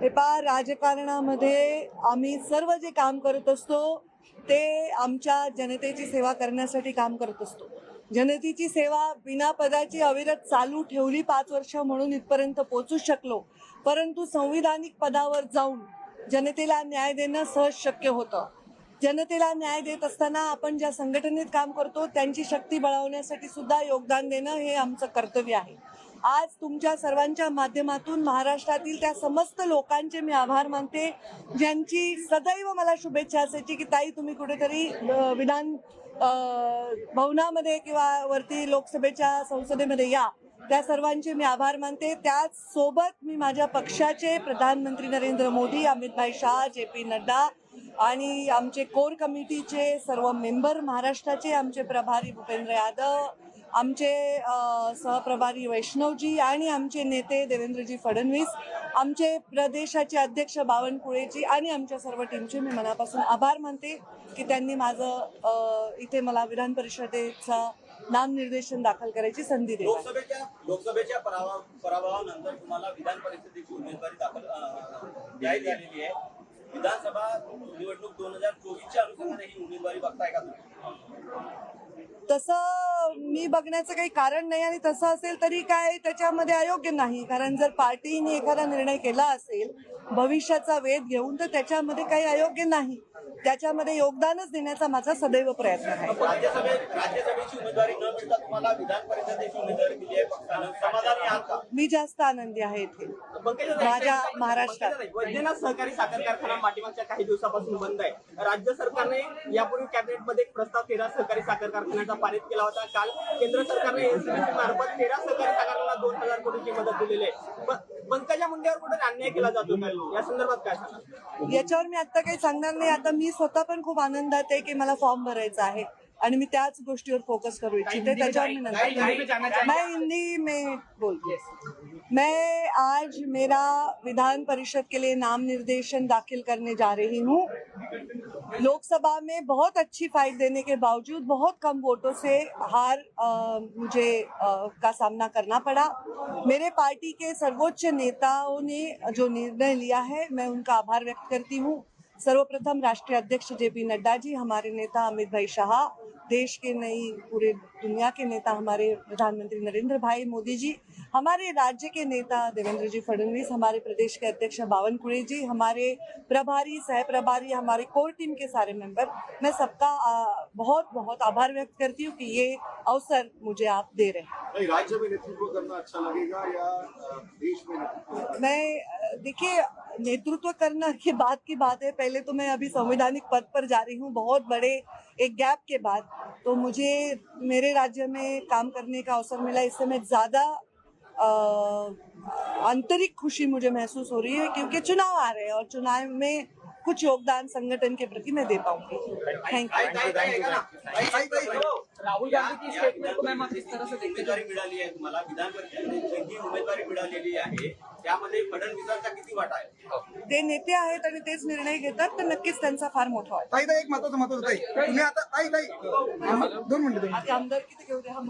हे पा राजकारणामध्ये आम्ही सर्व जे काम करत असतो ते आमच्या जनतेची सेवा करण्यासाठी काम करत असतो. जनतेची सेवा बिना पदाची अविरत चालू ठेवली पाच वर्ष म्हणून इथपर्यंत पोचू शकलो परंतु संविधानिक पदावर जाऊन जनतेला न्याय देणं सहज शक्य होतं. जनतेला न्याय देत असताना आपण ज्या संघटनेत काम करतो त्यांची शक्ती बळावण्यासाठी सुद्धा योगदान देणं हे आमचं कर्तव्य आहे. आज तुमच्या सर्वांच्या माध्यमातून महाराष्ट्रातील त्या समस्त लोकांचे मी आभार मानते ज्यांची सदैव मला शुभेच्छा असायची की ताई तुम्ही कुठेतरी विधान भवनामध्ये किंवा वरती लोकसभेच्या संसदेमध्ये या. त्या सर्वांचे मी आभार मानते. त्याच सोबत मी माझ्या पक्षाचे प्रधानमंत्री नरेंद्र मोदी अमितभाई शाह जे पी नड्डा आणि आमचे कोर कमिटीचे सर्व मेंबर महाराष्ट्राचे आमचे प्रभारी भूपेंद्र यादव आमचे सहप्रभारी वैष्णवजी आणि आमचे नेते देवेंद्रजी फडणवीस आमचे प्रदेशाचे अध्यक्ष बावनकुळेजी आणि आमच्या सर्व टीमचे मी मनापासून आभार मानते की त्यांनी माझं इथे मला विधान परिषदेचा नामनिर्देशन दाखल करायची संधी दिली. लोकसभेच्या लोकसभेच्या पराभवा पराभवानंतर तुम्हाला विधान परिषदेची उमेदवारी दाखल जाहीर झालेली आहे. विधानसभा निवडणूक दोन हजार चोवीसच्या अनुषंगाने ही उमेदवारी बघताय का तुम्ही? तसं मी बघण्याचं काही कारण नाही आणि तसं असेल तरी काय त्याच्यामध्ये अयोग्य नाही. कारण जर पार्टीने एखादा निर्णय केला असेल भविष्याचा वेध घेऊन तर त्याच्यामध्ये काही अयोग्य नाही. त्याच्यामध्ये योगदानच देण्याचा माझा सदैव प्रयत्न आहे. मी जास्त आनंदी आहे इथे. माझ्या महाराष्ट्रात. वैद्यनाथ सहकारी साखर कारखाना पाठीमागच्या काही दिवसापासून बंद आहे. राज्य सरकारने यापूर्वी कॅबिनेटमध्ये एक प्रस्ताव तेरा सहकारी साखर कारखान्याचा पारित केला होता. काल केंद्र सरकारने एनसीबीसी मार्फत तेरा सहकारी साखर कारखान्याला दोन हजार कोटीची मदत दिलेली आहे. पंकजा मुंडेवर कुठे अन्याय केला जातो या संदर्भात काय याच्यावर मी आता काही सांगणार नाही. आता मी स्वतः पण खूप आनंदात आहे की मला फॉर्म भरायचा आहे आणि मी त्याच गोष्टीवर फोकस करू इच्छिते. त्याच्यावर मी नंतर मैं हिंदी में बोलती हूँ। मैं आज मेरा विधान परिषद के लिए नाम निर्देशन दाखिल करने जा रही हूँ। लोकसभा में बहुत अच्छी फाइट देने के बावजूद बहुत कम वोटों से हार आ, मुझे आ, का सामना करना पड़ा। मेरे पार्टी के सर्वोच्च नेताओं ने जो निर्णय लिया है मैं उनका आभार व्यक्त करती हूँ। सर्वप्रथम राष्ट्रीय अध्यक्ष जे पी नड्डा जी हमारे नेता अमित भाई शाह देश के नई पूरे दुनिया के नेता हमारे प्रधानमंत्री नरेंद्र भाई मोदी जी हमारे राज्य के नेता देवेंद्र जी फडणवीस हमारे प्रदेश के अध्यक्ष बावनकुळे जी हमारे प्रभारी सह प्रभारी हमारे कोर टीम के सारे मेंबर मैं सबका बहुत बहुत आभार व्यक्त करती हूँ कि ये अवसर मुझे आप दे रहे हैं। राज्य में नेतृत्व करना अच्छा लगेगा या देश में मैं देखिए नेतृत्व करना की बात की बात है। पहले तो मैं अभी संवैधानिक पद पर जा रही हूँ, बहुत बड़े एक गैप के बाद। तो मुझे मेरे राज्य में काम करने का अवसर मिला, इससे मैं ज़्यादा आंतरिक खुशी मुझे महसूस हो रही है क्योंकि चुनाव आ रहे हैं और चुनाव में कुछ योगदान संगठन के प्रति मैं दे पाऊंगी। Thank you. राहुल गांधी की स्टेटमेंट को मैम आप इस तरह से देखते उमेदवारी मिळाली आहे तुम्हाला. विधान परिषदेची जी उमेदवारी मिळालेली आहे त्यामध्ये फडणवीसांचा किती वाटा आहे? ते नेते आहेत आणि तेच निर्णय घेतात तर नक्कीच त्यांचा फार मोठा वाटा. ताई ताई एक महत्वाचं महत्वाचं ताई. तुम्ही आता ताई ताई. दोन मिनिटं आमदार किती घेऊ द्या हा.